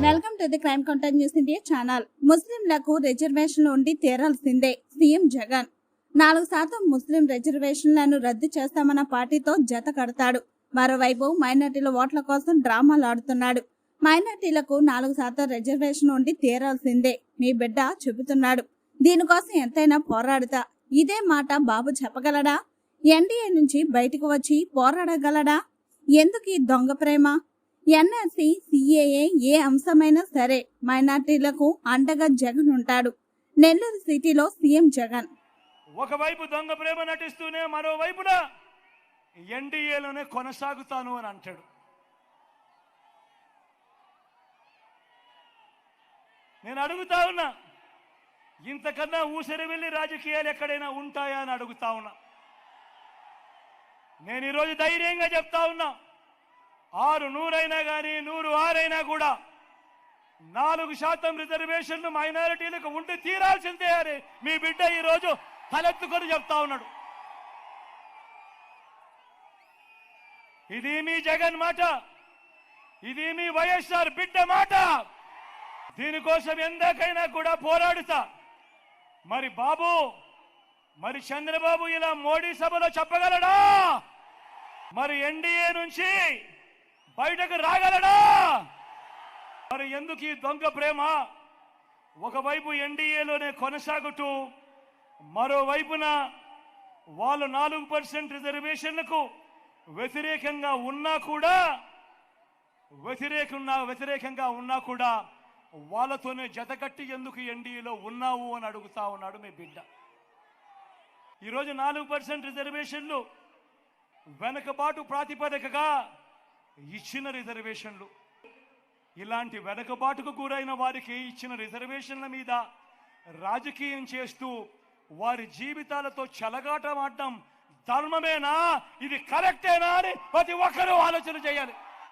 To the crime content news India channel. ముస్లింలకు రిజర్వేషన్లు ఉండి తీరాల్సిందే సీఎం జగన్. నాలుగు శాతం ముస్లిం రిజర్వేషన్లను రద్దు చేస్తామన్న పార్టీతో జత కడతాడు. మరోవైపు మైనార్టీల ఓట్ల కోసం డ్రామాలు ఆడుతున్నాడు. మైనార్టీలకు నాలుగు శాతం రిజర్వేషన్ ఉండి తీరాల్సిందే మీ బిడ్డ చెబుతున్నాడు. దీనికోసం ఎంతైనా పోరాడుతా. ఇదే మాట బాబు చెప్పగలడా? ఎన్డీఏ నుంచి బయటకు వచ్చి పోరాడగలడా? ఎందుకు ఈ దొంగ ప్రేమ? ఎన్ఆర్సీ సిఏఏ ఏ అంశమైనా సరే మైనార్టీలకు అండగా జగన్ ఉంటాడు. నెల్లూరు సిటీలో సీఎం జగన్. ఒకవైపు దొంగ ప్రేమ నటిస్తూనే మరోవైపున ఎన్డీఏలోనే కొనసాగుతాను అని అంటాడు. నేను అడుగుతా ఉన్నా ఇంతకన్నా ఊసరి వెళ్ళి రాజకీయాలు ఎక్కడైనా ఉంటాయా అని అడుగుతా ఉన్నా. నేను ఈరోజు ధైర్యంగా చెప్తా ఉన్నా ఆరు నూరైనా కానీ నూరు ఆరైనా కూడా నాలుగు శాతం రిజర్వేషన్లు మైనారిటీలకు ఉండి తీరాల్సిందే అని మీ బిడ్డ ఈరోజు తలెత్తుకొని చెప్తా ఉన్నాడు. ఇది మీ జగన్ మాట ఇది మీ వైఎస్ఆర్ బిడ్డ మాట. దీనికోసం ఎందాకైనా కూడా పోరాడుతా. మరి బాబు మరి చంద్రబాబు ఇలా మోడీ సభలో చెప్పగలడా? మరి ఎన్డీఏ నుంచి బయటకు రాగలడా? మరి ఎందుకు ఈ దొంగ ప్రేమ? ఒకవైపు ఎన్డీఏలోనే కొనసాగుతూ మరోవైపున వాళ్ళు నాలుగు పర్సెంట్ రిజర్వేషన్లకు వ్యతిరేకంగా ఉన్నా కూడా వ్యతిరేకంగా వ్యతిరేకంగా ఉన్నా కూడా వాళ్ళతోనే జతకట్టి ఎందుకు ఎన్డీఏలో ఉన్నావు అని అడుగుతా ఉన్నాడు మీ బిడ్డ. ఈరోజు నాలుగు పర్సెంట్ రిజర్వేషన్లు వెనకబాటు ప్రాతిపదికగా ఇచ్చిన రిజర్వేషన్లు. ఇలాంటి వెనకబాటుకు గురైన వారికి ఇచ్చిన రిజర్వేషన్ల మీద రాజకీయం చేస్తూ వారి జీవితాలతో చెలగాటమాడడం ధర్మమేనా? ఇది కరెక్టేనా అని ప్రతి ఒక్కరూ ఆలోచన చేయాలి.